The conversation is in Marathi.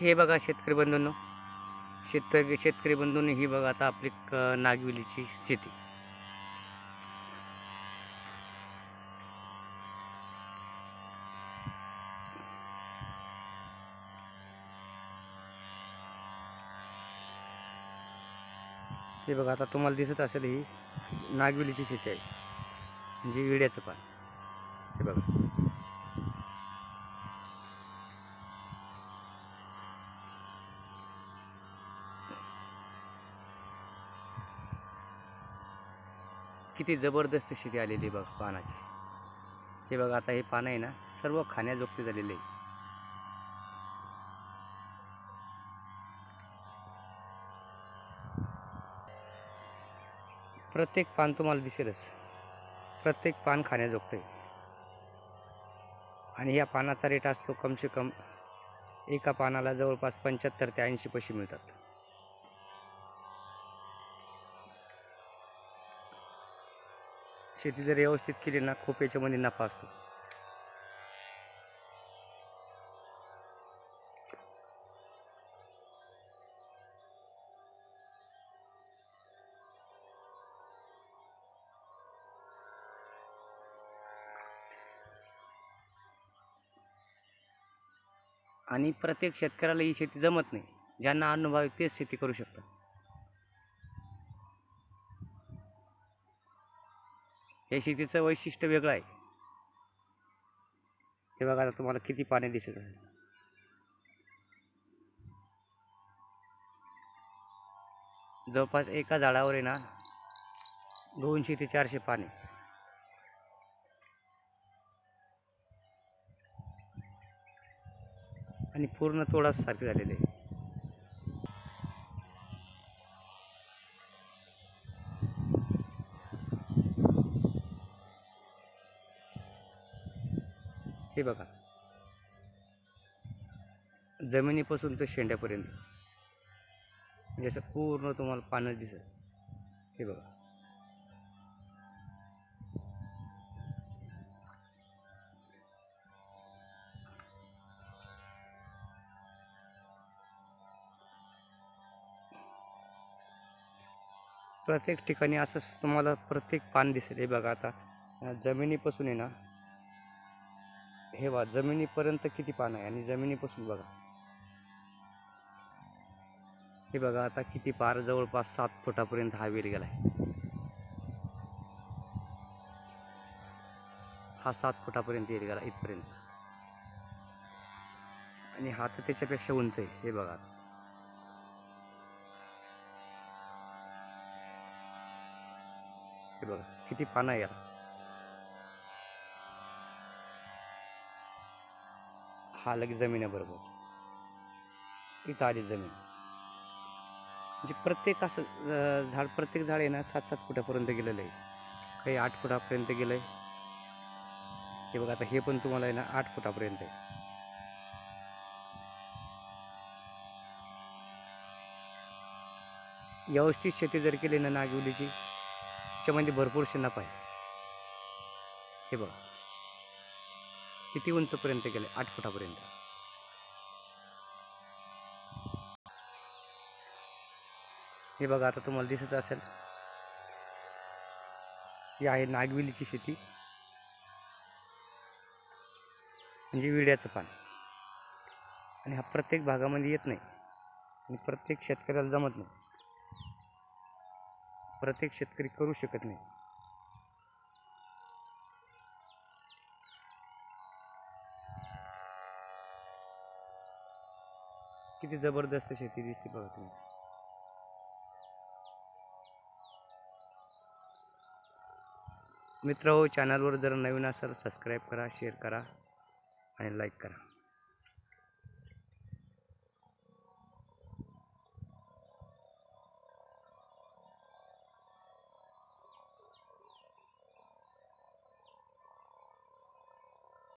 हे बघा शेतकरी बंधूंनो. शेतकरी शेतकरी बंधूंनी ही बघा आता आपली नागविलीची शेती. हे बघा आता तुम्हाला दिसत असेल ही नागविलीची शेती आहे. म्हणजे विड्याचं पान किती जबरदस्त शेती आलेली आहे बघ पानाची. हे बघा आता हे पानं आहे ना सर्व खाण्याजोगते झालेले आहे. प्रत्येक पान तुम्हाला दिसेलच. प्रत्येक पान खाण्याजोगतं आहे आणि या पानाचा रेट असतो कमसे कम एका पानाला जवळपास पंच्याहत्तर ते ऐंशी पैसे मिळतात. शेती जर व्यवस्थित केली ना खूप याच्यामध्ये नफा असतो. आणि प्रत्येक शेतकऱ्याला ही शेती जमत नाही. ज्यांना अनुभव आहे तेच शेती करू शकतात. या शेतीचं वैशिष्ट्य वेगळं आहे. हे बघा आता तुम्हाला किती पाणी दिसत असेल जवळपास एका झाडावर आहे ना दोनशे ते चारशे पाने आणि पूर्ण तोडाच सारखे झालेले आहे. हे बघा. जमिनीपासून ते शेंड्यापर्यंत. म्हणजे असं पूर्ण तुम्हाला पानं दिसत हे बघा. प्रत्येक ठिकाणी असंच तुम्हाला प्रत्येक पान दिसेल. हे बघा आता जमिनीपासून आहे ना हे वा जमिनीपर्यंत किती पान आहे? आणि जमिनीपासून बघा. हे बघा आता किती पार जवळपास सात फुटापर्यंत हा वेल गेला आहे हा सात फुटापर्यंत येईल गेला इथपर्यंत. आणि हा तर त्याच्यापेक्षा उंच आहे हे बघा. हे बघा किती पानं आहे याला? हा लगेच जमिनीबरोबर. इथं आली जमीन. म्हणजे प्रत्येक असं झाड प्रत्येक झाड आहे ना सात सात फुटापर्यंत गेलेलं आहे. काही आठ फुटापर्यंत गेलं आहे हे बघा आता हे पण तुम्हाला आहे ना आठ फुटापर्यंत आहे. व्यवस्थित शेती जर केली ना नागिवलीची त्याच्यामध्ये भरपूरशी नफा आहे हे बघा. किती उंचपर्यंत गेले? आठ फुटापर्यंत. हे बघा आता तुम्हाला दिसत असेल. ही आहे नागविलीची शेती. म्हणजे विड्याचं पान. आणि हा प्रत्येक भागामध्ये येत नाही. आणि प्रत्येक शेतकऱ्याला जमत नाही. प्रत्येक शेतकरी करू शकत नाही. किती जबरदस्त शेती दिसते बघा तुम्ही. मित्र हो चॅनलवर जर नवीन असाल सबस्क्राईब करा शेअर करा आणि लाईक करा.